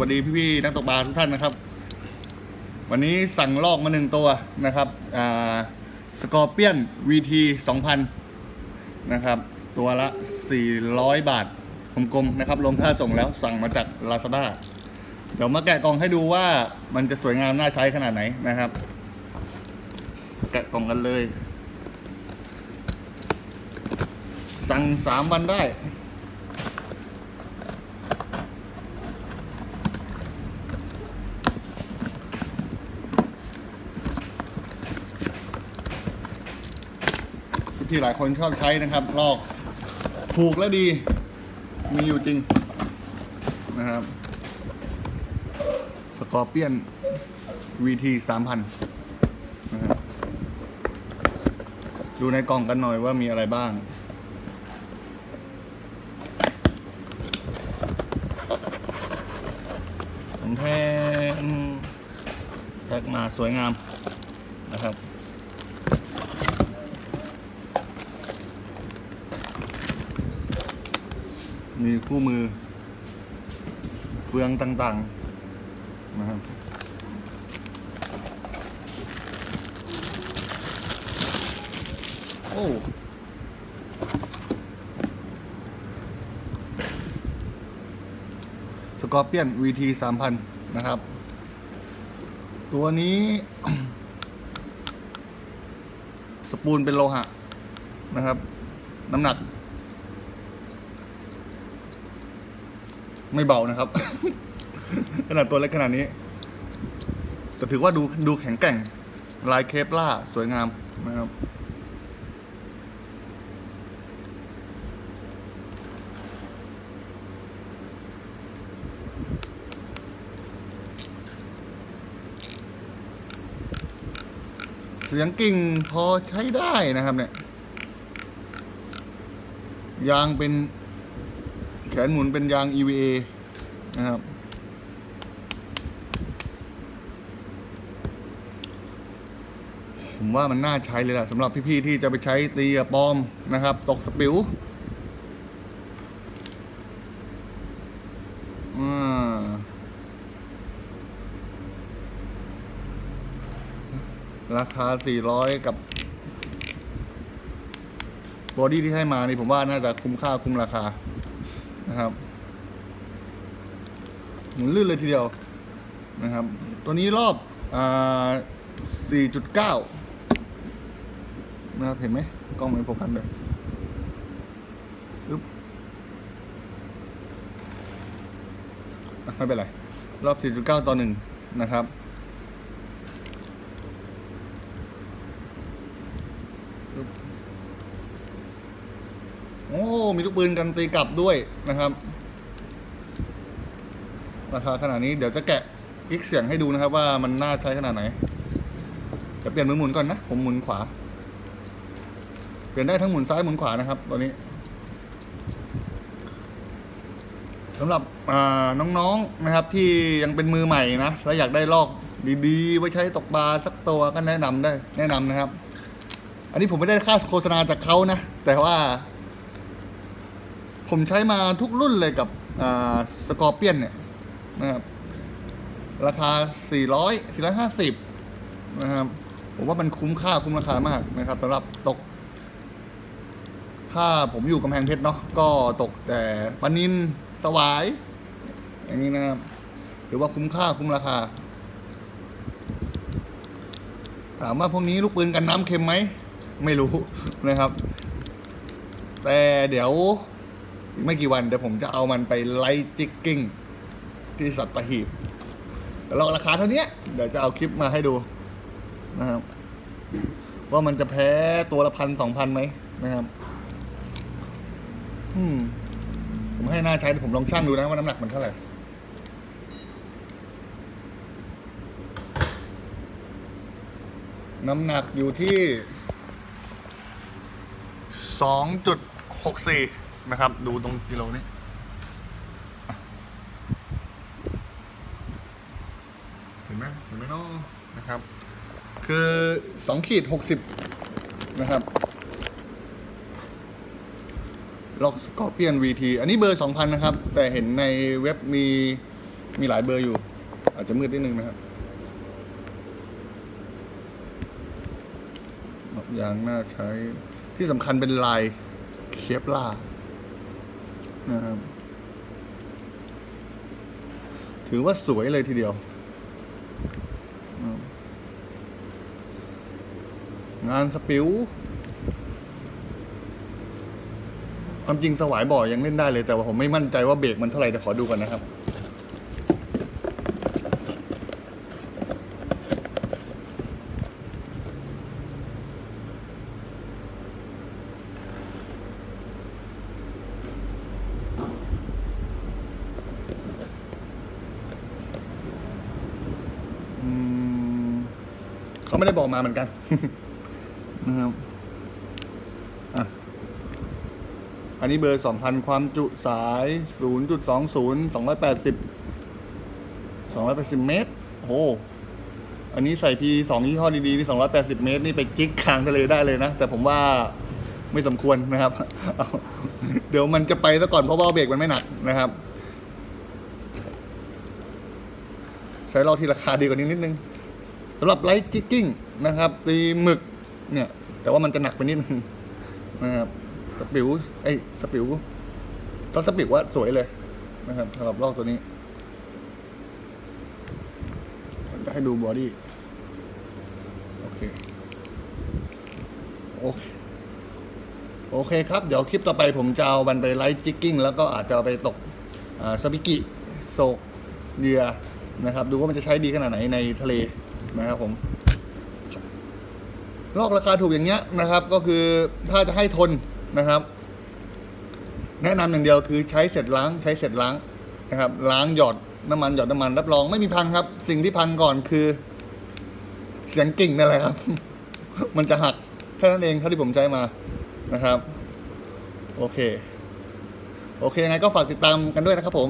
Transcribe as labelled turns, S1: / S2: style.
S1: วัสดีพี่ๆนักตกปลาทุกท่านนะครับ วันนี้สั่งลอกมาหนึ่งตัวนะครับสกอร์เปียน VT 2000 นะครับ ตัวละ 400 บาทกลมๆนะครับรวมค่าส่งแล้วสั่งมาจาก Lazada เดี๋ยวมาแกะกล่องให้ดูว่ามันจะสวยงามน่าใช้ขนาดไหนนะครับ แกะกล่องกันเลย สั่งสามวันได้ ที่หลายคนชอบใช้นะครับ ลอกถูกและดี มีอยู่จริงนะครับ สกอร์เปียน VT 3000นะครับดูในกล่องกันหน่อยว่ามีอะไรบ้างของแท้แพ็กมาสวยงามนะครับ มีคู่มือ เฟืองต่างๆนะครับโอ้สกอร์เปียน VT 3000 นะครับ ตัวนี้ สปูลเป็นโลหะนะครับ น้ำหนัก ไม่เบานะครับ ขนาดตัวเล็กขนาดนี้แต่ถือว่าดูดูแข็งแกร่ง ลายเคปล่าสวยงามนะครับเสียงกิ่งพอใช้ได้นะครับเนี่ย ยางเป็น นหมุนเป็นยาง EVA นะครับ ผมว่ามันน่าใช้เลยแหละสำหรับพี่ๆที่จะไปใช้ตีปอมนะครับ ตกสปิวอ่าราคา 400 กับบอดี้ที่ให้มานี่ผมว่าน่าจะคุ้มค่าคุ้มราคา นะครับ หมุนลื่นเลยทีเดียวนะครับ ตัวนี้รอบอ่า4.9 นะครับ เห็นไหมกล้องไม่โฟกัสเลยปึ๊บไม่เป็นไร รอบ 4.9 ต่อหนึ่งนะครับ โอ้มีลูกปืนกันตีกลับด้วยนะครับ ราคาขนาดนี้เดี๋ยวจะแกะกิ๊กเสียงให้ดูนะครับ ว่ามันน่าใช้ขนาดไหนเดี๋ยวเปลี่ยนมือหมุนก่อนนะ ผมหมุนขวา เปลี่ยนได้ทั้งหมุนซ้ายหมุนขวานะครับตัวนี้สำหรับน้องๆนะครับ ที่ยังเป็นมือใหม่นะแล้วอยากได้ลอกดีๆ ไว้ใช้ตกปลาสักตัวก็แนะนำได้ แนะนำนะครับ อันนี้ผมไม่ได้ค่าโฆษณาจากเขานะ แต่ว่า ผมใช้มาทุกรุ่นเลยกับสกอร์เปียนเนี่ยนะครับราคา 400 450 นะครับผมว่ามันคุ้มค่าคุ้มราคามากนะครับสำหรับตก ถ้าผมอยู่กำแพงเพชรเนาะก็ตกแต่ปลานินสวาย อย่างนี้นะครับถือว่าคุ้มค่าคุ้มราคา ถามว่าพวกนี้ลูกปืนกันน้ำเค็มไหม ไม่รู้นะครับ แต่เดี๋ยว อีกไม่กี่วันเดี๋ยวผมจะเอามันไปไล่จิกกิ้งที่สัตหีบแล้วราคาเท่านี้เดี๋ยวจะเอาคลิปมาให้ดูนะครับ ว่ามันจะแพ้ตัวละพันสองพันไหมนะครับ อืม ผมให้หน้าใช้เดี๋ยวผมลองชั่งดูนะว่าน้ำหนักมันเท่าไหร่น้ำหนักอยู่ที่สองจุดหกสี่ นะครับ ดูตรงกิโลนี้เห็นไหมเห็นไหมเนาะนะครับ คือสองขีดหกสิบนะครับล็อกสกอร์เปียน VT อันนี้เบอร์ 2,000 นะครับ แต่เห็นในเว็บมีมีหลายเบอร์อยู่ อาจจะมืดนิดนึงนะครับยางน่าใช้ที่สำคัญเป็นลายเคปล่า นะครับ ถือว่าสวยเลยทีเดียว งานสปิวความจริงสวายบ่อยังเล่นได้เลยแต่ว่าผมไม่มั่นใจว่าเบรกมันเท่าไหร่แต่ขอดูก่อนนะครับ เขาไม่ได้บอกมาเหมือนกัน นะครับอันนี้เบอร์สองพันความจุสายศูนย์จุดสองศูนย์สองร้อยแปดสิบสองร้อยแปดสิบเมตร โอ้อันนี้ใส่พีสองยี่ห้อดีๆ นี่สองร้อยแปดสิบเมตร นี่ไปกิ๊กกลางทะเลได้เลยนะ แต่ผมว่าไม่สมควรนะครับเอาเดี๋ยวมันจะไปซะก่อนเพราะว่าเบรกมันไม่หนักนะครับ ใช้เราที่ราคาดีกว่านี้นิดนึง สำหรับไลท์จิกกิ้งนะครับ ตีหมึกเนี่ย แต่ว่ามันจะหนักไปนิดนึงนะครับสปิวเอ้สปิวตอนสปิวว่าสวยเลยนะครับสำหรับลอกตัวนี้จะให้ดูบอดี้โอเคโอเคโอเคครับ เดี๋ยวคลิปต่อไปผมจะเอามันไปไลท์จิกกิ้งแล้วก็อาจจะเอาไปตกสปิกิโศกเดียนะครับ ดูว่ามันจะใช้ดีขนาดไหนในทะเล นะครับผมลอกราคาถูกอย่างเงี้ยนะครับ ก็คือถ้าจะให้ทนนะครับ แนะนำอย่างเดียวคือใช้เสร็จล้างใช้เสร็จล้างนะครับ ล้างหยอดน้ำมันหยอดน้ำมันรับรองไม่มีพังครับ สิ่งที่พังก่อนคือ เสียงกิ่งนั่นแหละครับ มันจะหักแค่นั้นเองเท่าที่ผมใช้มานะครับ โอเค โอเคยังไงก็ฝากติดตามกันด้วยนะครับผม